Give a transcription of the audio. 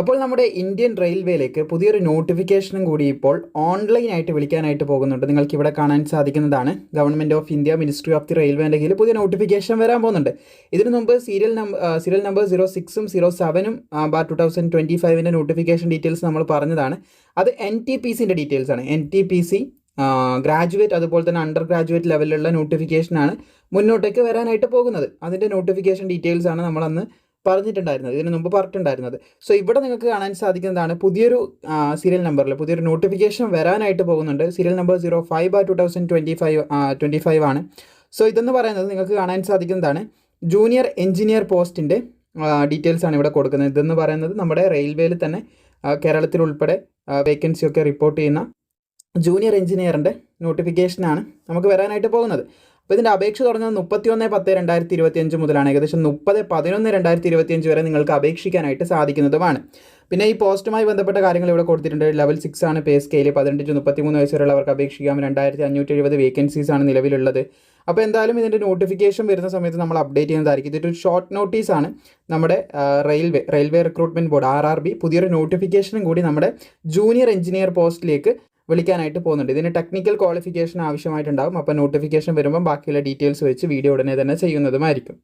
അപ്പോൾ നമ്മുടെ ഇന്ത്യൻ റെയിൽവേയിലേക്ക് പുതിയൊരു നോട്ടിഫിക്കേഷനും കൂടി ഇപ്പോൾ ഓൺലൈനായിട്ട് വിളിക്കാനായിട്ട് പോകുന്നുണ്ട്. നിങ്ങൾക്ക് ഇവിടെ കാണാൻ സാധിക്കുന്നതാണ് government of India ministry of the റെയിൽവേന്റെ കീഴിൽ പുതിയ നോട്ടിഫിക്കേഷൻ വരാൻ പോകുന്നുണ്ട്. ഇതിനു മുമ്പ് serial number serial number zero സിക്സും സീറോ സെവനും ബാർ ടു തൗസൻഡ് ട്വന്റി ഫൈവിന്റെ നോട്ടിഫിക്കേഷൻ ഡീറ്റെയിൽസ് നമ്മൾ പറഞ്ഞതാണ്. അത് എൻ ടി പി സിന്റെ ഡീറ്റെയിൽസ് ആണ്. N T P C graduate അതുപോലെ തന്നെ അണ്ടർ ഗ്രാജുവേറ്റ് ലെവലിലുള്ള നോട്ടിഫിക്കേഷനാണ് മുന്നോട്ടേക്ക് വരാനായിട്ട് പോകുന്നത്. അതിന്റെ നോട്ടിഫിക്കേഷൻ ഡീറ്റെയിൽസ് ആണ് നമ്മൾ അന്ന് പറഞ്ഞിട്ടുണ്ടായിരുന്നത് ഇതിന് മുമ്പ് പറഞ്ഞിട്ടുണ്ടായിരുന്നത്. സോ ഇവിടെ നിങ്ങൾക്ക് കാണാൻ സാധിക്കുന്നതാണ് പുതിയൊരു സീരിയൽ നമ്പറിൽ പുതിയൊരു നോട്ടിഫിക്കേഷൻ വരാനായിട്ട് പോകുന്നുണ്ട്. Serial number zero five bar two thousand twenty five twenty five ആണ്. സോ ഇതെന്ന് പറയുന്നത് നിങ്ങൾക്ക് കാണാൻ സാധിക്കുന്നതാണ്. ജൂനിയർ എഞ്ചിനീയർ പോസ്റ്റിന്റെ ഡീറ്റെയിൽസ് ആണ് ഇവിടെ കൊടുക്കുന്നത്. ഇതെന്ന് പറയുന്നത് നമ്മുടെ റെയിൽവേയിൽ തന്നെ കേരളത്തിൽ ഉൾപ്പെടെ വേക്കൻസി ഒക്കെ റിപ്പോർട്ട് ചെയ്യുന്ന ജൂനിയർ എഞ്ചിനീയറിന്റെ നോട്ടിഫിക്കേഷനാണ് നമുക്ക് വരാനായിട്ട് പോകുന്നത്. അപ്പോൾ ഇതിന്റെ അപേക്ഷ തുടങ്ങുന്നത് മുപ്പത്തി ഒന്ന് പത്ത് രണ്ടായിരത്തി ഇരുപത്തി അഞ്ച് മുതലാണ്. ഏകദേശം മുപ്പത് പതിനൊന്ന് രണ്ടായിരത്തി ഇരുപത്തി അഞ്ച് വരെ നിങ്ങൾക്ക് അപേക്ഷിക്കാനായിട്ട് സാധിക്കുന്നതുമാണ്. പിന്നെ ഈ പോസ്റ്റുമായി ബന്ധപ്പെട്ട കാര്യങ്ങൾ ഇവിടെ കൊടുത്തിട്ടുണ്ട്. ലെവൽ സിക്സ് ആണ് പേ സ്കെയിൽ പതിനെട്ട് ടു മുപ്പത്തി മൂന്ന് വയസ്സ് വരെയുള്ളവർക്ക് അപേക്ഷിക്കാം. രണ്ടായിരത്തി അഞ്ഞൂറ്റി എഴുപത് വേക്കൻസീസ് ആണ് നിലവിലുള്ളത് അപ്പോൾ എന്തായാലും ഇതിന്റെ നോട്ടിഫിക്കേഷൻ വരുന്ന സമയത്ത് നമ്മൾ അപ്ഡേറ്റ് ചെയ്യുന്നതായിരിക്കും. ഇതൊരു ഷോർട്ട് നോട്ടീസാണ് നമ്മുടെ railway railway recruitment board R R B പുതിയൊരു നോട്ടിഫിക്കേഷനും കൂടി നമ്മുടെ ജൂനിയർ എഞ്ചിനീയർ പോസ്റ്റിലേക്ക് വിളിക്കാനായിട്ട് പോകുന്നുണ്ട്. ഇതിന് ടെക്നിക്കൽ ക്വാളിഫിക്കേഷൻ ആവശ്യമായിട്ടുണ്ടാകും അപ്പോൾ നോട്ടിഫിക്കേഷൻ വരുമ്പം ബാക്കിയുള്ള ഡീറ്റെയിൽസ് വെച്ച് വീഡിയോ ഉടനെ തന്നെ ചെയ്യുന്നതുമായിരിക്കും.